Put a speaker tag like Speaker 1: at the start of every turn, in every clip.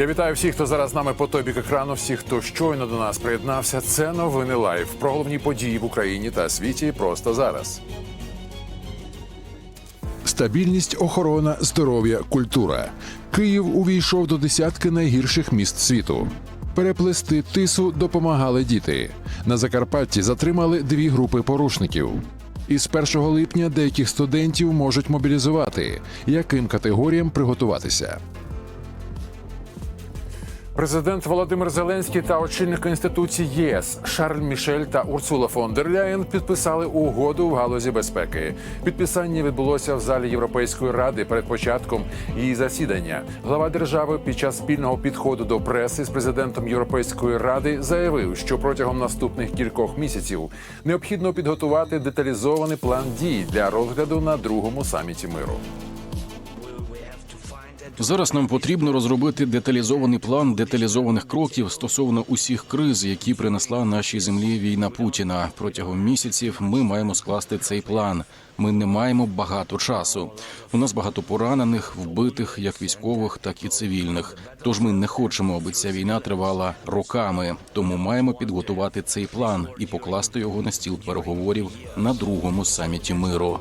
Speaker 1: Я вітаю всіх, хто зараз з нами по той бік екрану. Всіх, хто щойно до нас приєднався. Це новини лайв про головні події в Україні та світі просто зараз. Стабільність, охорона, здоров'я, культура. Київ увійшов до десятки найгірших міст світу. Переплести тису допомагали діти. На Закарпатті затримали дві групи порушників. Із 1 липня деяких студентів можуть мобілізувати. Яким категоріям приготуватися? Президент Володимир Зеленський та очільник інституції ЄС Шарль Мішель та Урсула фон дер Ляєн підписали угоду в галузі безпеки. Підписання відбулося в залі Європейської ради перед початком її засідання. Глава держави під час спільного підходу до преси з президентом Європейської ради заявив, що протягом наступних кількох місяців необхідно підготувати деталізований план дій для розгляду на другому саміті миру.
Speaker 2: Зараз нам потрібно розробити деталізований план деталізованих кроків стосовно усіх криз, які принесла нашій землі війна Путіна. Протягом місяців ми маємо скласти цей план. Ми не маємо багато часу. У нас багато поранених, вбитих, як військових, так і цивільних. Тож ми не хочемо, аби ця війна тривала роками. Тому маємо підготувати цей план і покласти його на стіл переговорів на другому саміті миру.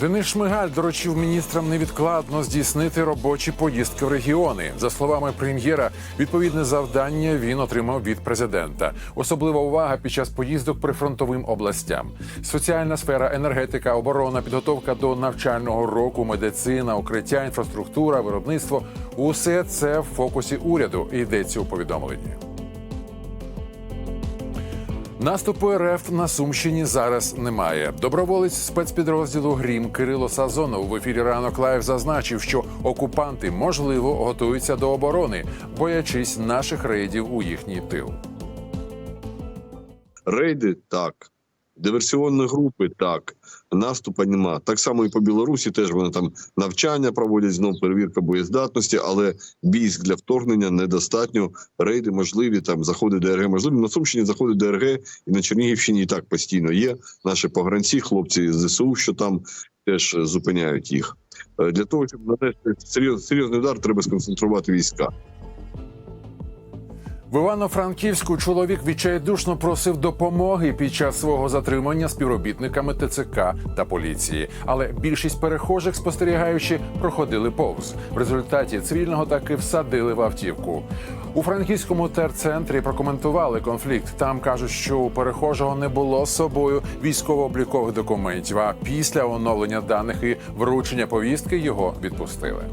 Speaker 1: Денис Шмигаль доручив міністрам невідкладно здійснити робочі поїздки в регіони. За словами прем'єра, відповідне завдання він отримав від президента. Особлива увага під час поїздок прифронтовим областям. Соціальна сфера, енергетика, оборона, підготовка до навчального року, медицина, укриття, інфраструктура, виробництво усе це в фокусі уряду. Йдеться у повідомленні. Наступу РФ на Сумщині зараз немає. Доброволець спецпідрозділу Грім Кирило Сазонов в ефірі ранок лайв зазначив, що окупанти можливо готуються до оборони, боячись наших рейдів у їхній тил.
Speaker 3: Рейди так, диверсіонні групи так, наступа нема. Так само і по Білорусі теж вони там навчання проводять знов перевірка боєздатності, але військ для вторгнення недостатньо. Рейди можливі, там заходи ДРГ можливі. На Сумщині заходи ДРГ і на Чернігівщині і так постійно є. Наші погранці, хлопці з ЗСУ, що там теж зупиняють їх. Е, Для того щоб нанести серйоз, серйозний удар, треба сконцентрувати війська.
Speaker 1: В Івано-Франківську чоловік відчайдушно просив допомоги під час свого затримання співробітниками ТЦК та поліції. Але більшість перехожих, спостерігаючи, проходили повз. В результаті цивільного таки всадили в автівку. У франківському терцентрі прокоментували конфлікт. Там кажуть, що у перехожого не було з собою військово-облікових документів. А після оновлення даних і вручення повістки його відпустили.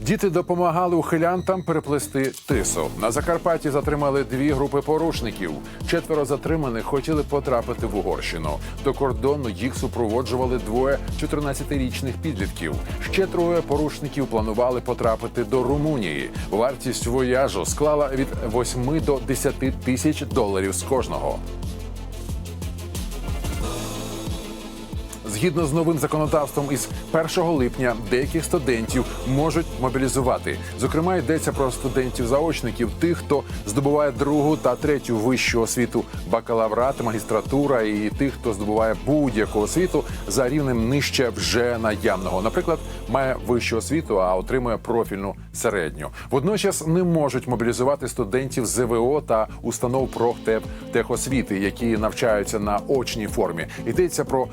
Speaker 1: Діти допомагали ухилянтам переплести тису. На Закарпатті затримали дві групи порушників. Четверо затриманих хотіли потрапити в Угорщину. До кордону їх супроводжували двоє 14-річних підлітків. Ще троє порушників планували потрапити до Румунії. Вартість вояжу склала від 8 до 10 тисяч доларів з кожного. Згідно з новим законодавством, із 1 липня деяких студентів можуть мобілізувати. Зокрема, йдеться про студентів-заочників, тих, хто здобуває другу та третю вищу освіту, бакалаврат, магістратура, і тих, хто здобуває будь-яку освіту за рівнем нижче вже наявного. Наприклад, має вищу освіту, а отримує профільну середню. Водночас не можуть мобілізувати студентів ЗВО та установ профтехосвіти, які навчаються на очній формі. Йдеться про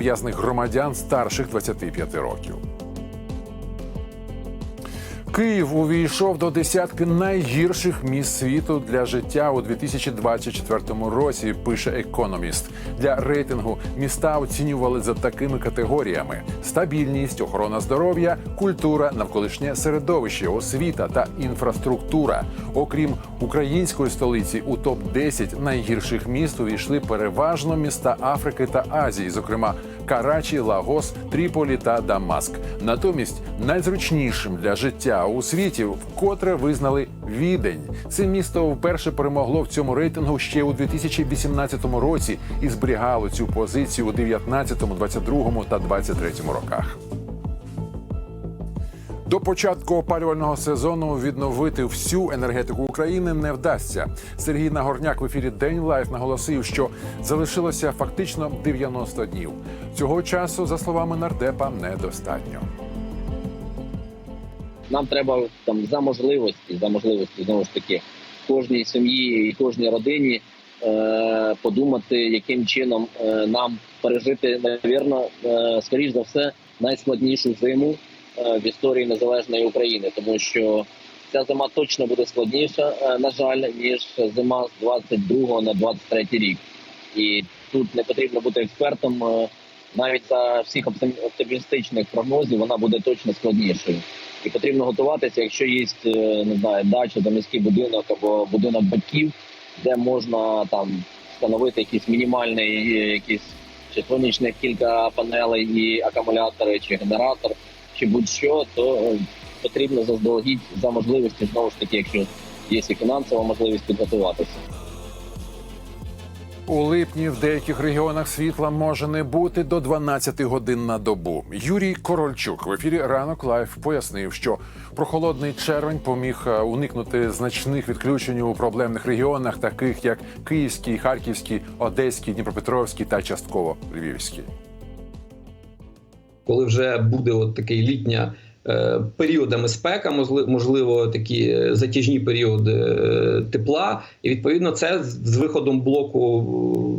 Speaker 1: військовозобов'язаних громадян старших 25 років. Київ увійшов до десятки найгірших міст світу для життя у 2024 році. Пише економіст. Для рейтингу міста оцінювали за такими категоріями: стабільність, охорона здоров'я, культура, навколишнє середовище, освіта та інфраструктура. Окрім української столиці, у топ 10 найгірших міст увійшли переважно міста Африки та Азії, зокрема Карачі, Лагос, Тріполі та Дамаск. Натомість найзручнішим для життя у світі вкотре визнали Відень. Це місто вперше перемогло в цьому рейтингу ще у 2018 році і зберігало цю позицію у 19, 22 та 23 роках. До початку опалювального сезону відновити всю енергетику України не вдасться. Сергій Нагорняк в ефірі День Лайф наголосив, що залишилося фактично 90 днів. Цього часу, за словами нардепа, недостатньо.
Speaker 4: Нам треба там за можливості, за можливості знову ж таки кожній сім'ї і кожній родині е, подумати, яким чином е, нам пережити, навірно, е, скоріш за все, найскладнішу зиму е, в історії незалежної України, тому що ця зима точно буде складніша, е, на жаль, ніж зима з 22 на 23 рік. І тут не потрібно бути експертом. е, Навіть за всіх оптим- оптимістичних прогнозів вона буде точно складнішою. І потрібно готуватися, якщо є е, не знаю, дача, заміський будинок або будинок батьків, де можна там встановити якийсь мінімальний, е, якийсь чи сонячних кілька панелей і акумулятори, чи генератор, чи будь-що, то е, потрібно заздалегідь за можливості знову ж таки, якщо є і фінансова можливість підготуватися.
Speaker 1: У липні в деяких регіонах світла може не бути до 12 годин на добу. Юрій Корольчук в ефірі ранок лайф пояснив, що прохолодний червень поміг е, уникнути значних відключень у проблемних регіонах, таких як Київський, Харківський, Одеський, Дніпропетровський та частково Львівський.
Speaker 5: коли вже буде от такий літня періодами спека, можли- можливо, такі е, затяжні періоди е, тепла, і відповідно це з виходом блоку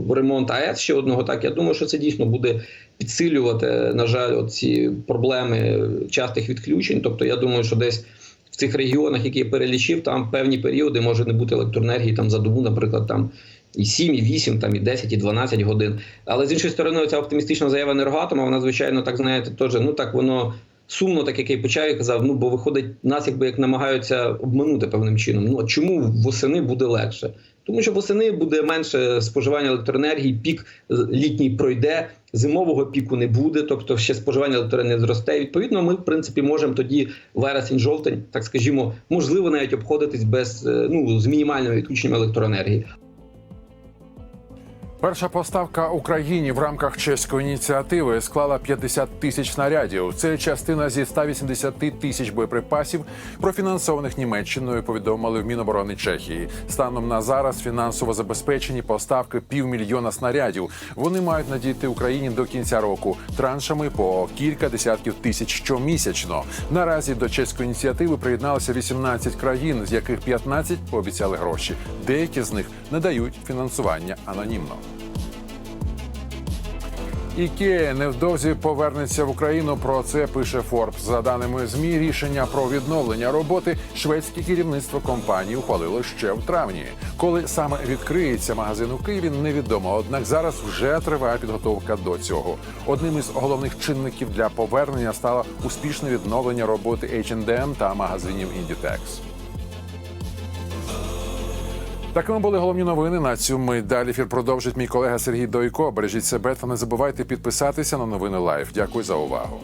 Speaker 5: в ремонт АЕС ще одного. Так я думаю, що це дійсно буде підсилювати, на жаль, ці проблеми частих відключень. Тобто, я думаю, що десь. В цих регіонах, які я перелічив, там певні періоди може не бути електроенергії там за добу, наприклад, там і 7, і 8, там і 10, і 12 годин. Але з іншої сторони, ця оптимістична заява енергоатома, вона звичайно так знаєте, теж ну так воно сумно, так як я й почав і казав. Ну бо виходить, нас якби як намагаються обманути певним чином. Ну чому восени буде легше? Тому що восени буде менше споживання електроенергії, пік літній пройде, зимового піку не буде, тобто ще споживання електроенергії зросте. Відповідно, ми в принципі можемо тоді вересень-жовтень, так скажімо, можливо, навіть обходитись без е, ну з мінімальним відключенням електроенергії.
Speaker 1: Перша поставка Україні в рамках чеської ініціативи склала 50 тисяч снарядів. Це частина зі 180 тисяч боєприпасів, профінансованих Німеччиною. Повідомили в Міноборони Чехії. Станом на зараз фінансово забезпечені поставки півмільйона снарядів. Вони мають надійти Україні до кінця року траншами по кілька десятків тисяч щомісячно. Наразі до чеської ініціативи приєдналося 18 країн, з яких 15 пообіцяли гроші. Деякі з них не дають фінансування анонімно. Ікея невдовзі повернеться в Україну. Про це пише Форбс. За даними змі, рішення про відновлення роботи шведське керівництво компанії ухвалило ще в травні. Коли саме відкриється магазин у Києві, невідомо. Однак зараз вже триває підготовка до цього. Одним із головних чинників для повернення стало успішне відновлення роботи H&M та магазинів Inditex. Такими були головні новини. На цю мить. далі ефір продовжить мій колега Сергій Дойко. Бережіть себе та не забувайте підписатися на новини Лайф. Дякую за увагу.